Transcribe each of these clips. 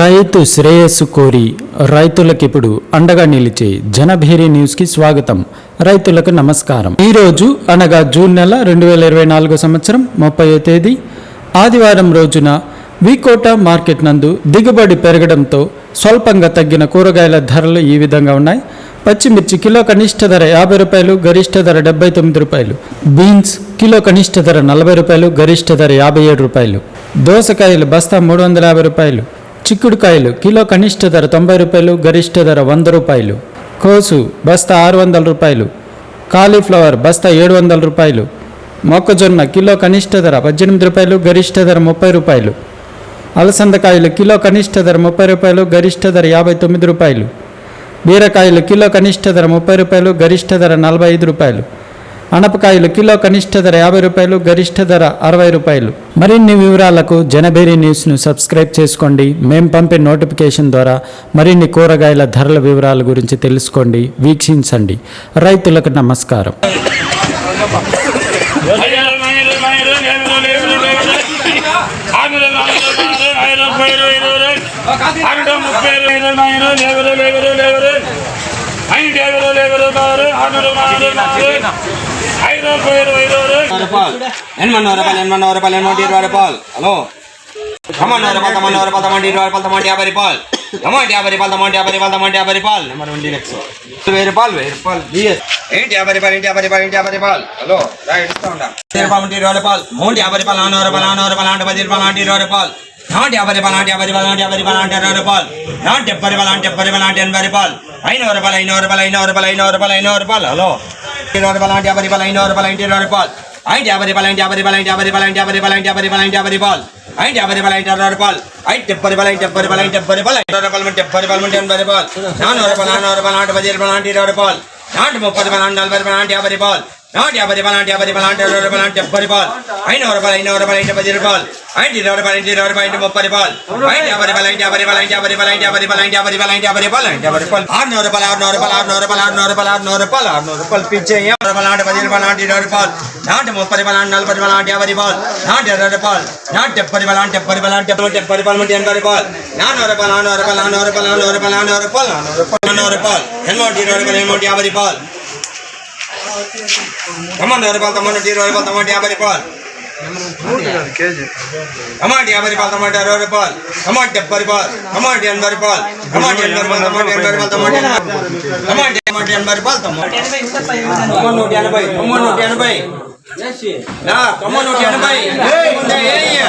రైతు శ్రేయస్సు కోరి రైతులకు ఇప్పుడు అండగా నిలిచే జనభేరి న్యూస్కి స్వాగతం. రైతులకు నమస్కారం. ఈరోజు అనగా జూన్ నెల రెండు వేల ఇరవై నాలుగో సంవత్సరం ముప్పై తేదీ ఆదివారం రోజున వికోట మార్కెట్ నందు దిగుబడి పెరగడంతో స్వల్పంగా తగ్గిన కూరగాయల ధరలు ఈ విధంగా ఉన్నాయి. పచ్చిమిర్చి కిలో కనిష్ట ధర యాభై రూపాయలు గరిష్ట ధర డెబ్బై తొమ్మిది రూపాయలు. బీన్స్ కిలో కనిష్ట ధర నలభై రూపాయలు గరిష్ట ధర యాభై ఏడు రూపాయలు. దోసకాయలు బస్తా మూడు వందల యాభై రూపాయలు. చిక్కుడుకాయలు కిలో కనిష్ట ధర తొంభై రూపాయలు గరిష్ట ధర వంద రూపాయలు. కోసు బస్తా ఆరు వందల రూపాయలు. కాలీఫ్లవర్ బస్తా ఏడు వందల రూపాయలు. మొక్కజొన్న కిలో కనిష్ట ధర పద్దెనిమిది రూపాయలు గరిష్ట ధర ముప్పై రూపాయలు. అలసందకాయలు కిలో కనిష్ట ధర ముప్పై రూపాయలు గరిష్ట ధర యాభై తొమ్మిది రూపాయలు. బీరకాయలు కిలో కనిష్ట ధర ముప్పై రూపాయలు గరిష్ట ధర నలభై ఐదు రూపాయలు. అనపకాయలు కిలో కనిష్ట ధర యాభై రూపాయలు గరిష్ట ధర అరవై రూపాయలు. మరిన్ని వివరాలకు జనబేరి న్యూస్ను సబ్స్క్రైబ్ చేసుకోండి. మేము పంపే నోటిఫికేషన్ ద్వారా మరిన్ని కూరగాయల ధరల వివరాల గురించి తెలుసుకోండి. వీక్షించండి. రైతులకు నమస్కారం. రూపాయలు ఎనమన్నర రూపాయలు ఎనమన్నర రూపాయలు ఎనమంటి ఇరవై రూపాయలు హలో తమన్నర రూపాయలు తమన్నర రూపాయలు తమంటి ఇరవై రూపాయలు తమంటి యాభై రూపాయలు తమంటి యాభై రూపాయలు తమంటి యాభై రూపాయలు తమంటి యాభై రూపాయలు నెంబర్ వన్ డీలక్స్ వెయ్యి రూపాయలు వెయ్యి రూపాయలు డిఎస్ ఏంటి యాభై రూపాయలు ఏంటి యాభై రూపాయలు ఏంటి యాభై రూపాయలు హలో రైట్ ఇస్తా ఉంటా రూపాయలు ఇరవై రూపాయలు మౌంట్ యాభై రూపాయలు నాన్నూరు రూపాయలు నాన్నూరు రూపాయలు నాటి పది రూపాయలు నాటి ఇరవై రూపాయలు నాటి యాభై రూపాయలు నాటి యాభై రూపాయలు నాటి యాభై రూపాయలు రూపాయలు నాటి డెబ్బై రూపాయలు డెబ్బై రూపాయలు ఎనభై రూపాయలు ఐనూరు రూపాయలు ఐనూరు రూపాయలు ఐనూరు రూపాయలు ఐనూరు రూపాయలు ఐనూరు రూపాయలు హలో ఇరవై రూపాయలు నాటి యాభై రూపాయలు ఐనూరు రూపాయలు ఇంటి ఇరవై రూపాయలు ఐదు యాభై రూపాయలు ఐదు యాభై రూపాయలు ఐదు యాభై రూపాయలు ఐదు యాభై రూపాయలు ఐదు యాభై రూపాయలు ఐదు యాభై రూపాయలు ఐదు యాభై రూపాయలు ఐదు అరవై రూపాయలు ఐదు డెబ్బై రూపాయలు ఐదు డెబ్బై రూపాయలు ఐదు డెబ్బై రూపాయలు ఐదు రూపాయలు ఉంటే డెబ్బై రూపాయలు ఉంటే ఎనభై రూపాయలు నాన్నూరు రూపాయలు నాన్నూరు రూపాయలు నాటి పది రూపాయలు నాటి ఇరవై రూపాయలు నాటి ముప్పై రూపాయలు నాటి నలభై రూపాయలు నాటి యాభై రూపాయలు నాటి యాభై రూపాయలు నాటి యాభై రూపాయలు నాటి ఇరవై రూపాయలు నాటి డెబ్బై రూపాయలు ఐనూరు రూపాయలు ఐనూరు రూపాయలు ఐదు పది రూపాయలు ఐదు ఇరవై రూపాయలు ఐదు ఇరవై రూపాయలు ఐదు ముప్పై రూపాయలు ఐదు యాభై రూపాయలు ఐదు యాభై రూపాయలు ఐదు యాభై రూపాయలు ఐదు యాభై రూపాయలు ఐదు యాభై రూపాయలు ఐదు యాభై రూపాయలు ఐదు యాభై రూపాయలు ఆరునూరు రూపాయలు ఆరునూరు రూపాయలు ఆరునూరు రూపాయలు ఆరునూరు రూపాయలు ఆరునూరు రూపాయలు ఆరునూరు రూపాయలు పిచ్చే రూపాయలు నాటి పది రూపాయలు నాటి ఇరవై రూపాయలు నాటి ముప్పై రూపాయలు నాటి నలభై రూపాయలు నాటి యాభై రూపాయలు నాటి ఇరవై రూపాయలు నాటి డెబ్బై రూపాయలు నాటి డెబ్బై రూపాయలు నాటి డెబ్బై డెబ్బై రూపాయలు నుండి ఎనభై రూపాయలు నాన్నూరు రూపాయలు నాన్నూరు రూపాయలు నాన్నూరు రూపాయలు నాన్నూరు రూపాయలు నాన్నూరు రూపాయలు నాన్నూరు రూపాయలు నాన్నూరు రూపాయలు ఎనభై ఇరవై రూపాయలు ఎనభై యాభై రూపాయలు తొమ్మిది రూపాయలు తొమ్మిది ఇరవై రూపాయలు తొమ్మిది యాభై రూపాయలు టమాటి యాభై రూపాయలు టమాటా అరవై రూపాయలు టమాటి డెబ్బై రూపాయలు టమాటి ఎనభై రూపాయలు టమాటి ఎనభై రూపాయలు టమాటి ఎనభై రూపాయలు టమాటి టమాటి టమాటి ఎనభై రూపాయలు టమాటి తొమ్మిది నూట ఎనభై తొమ్మిది నూట ఎనభై నా, తొమ్మిది నూట ఎనభై ఏయ్, ఏయ్,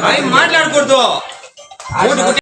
అవి మాట్లాడకూడదు నూట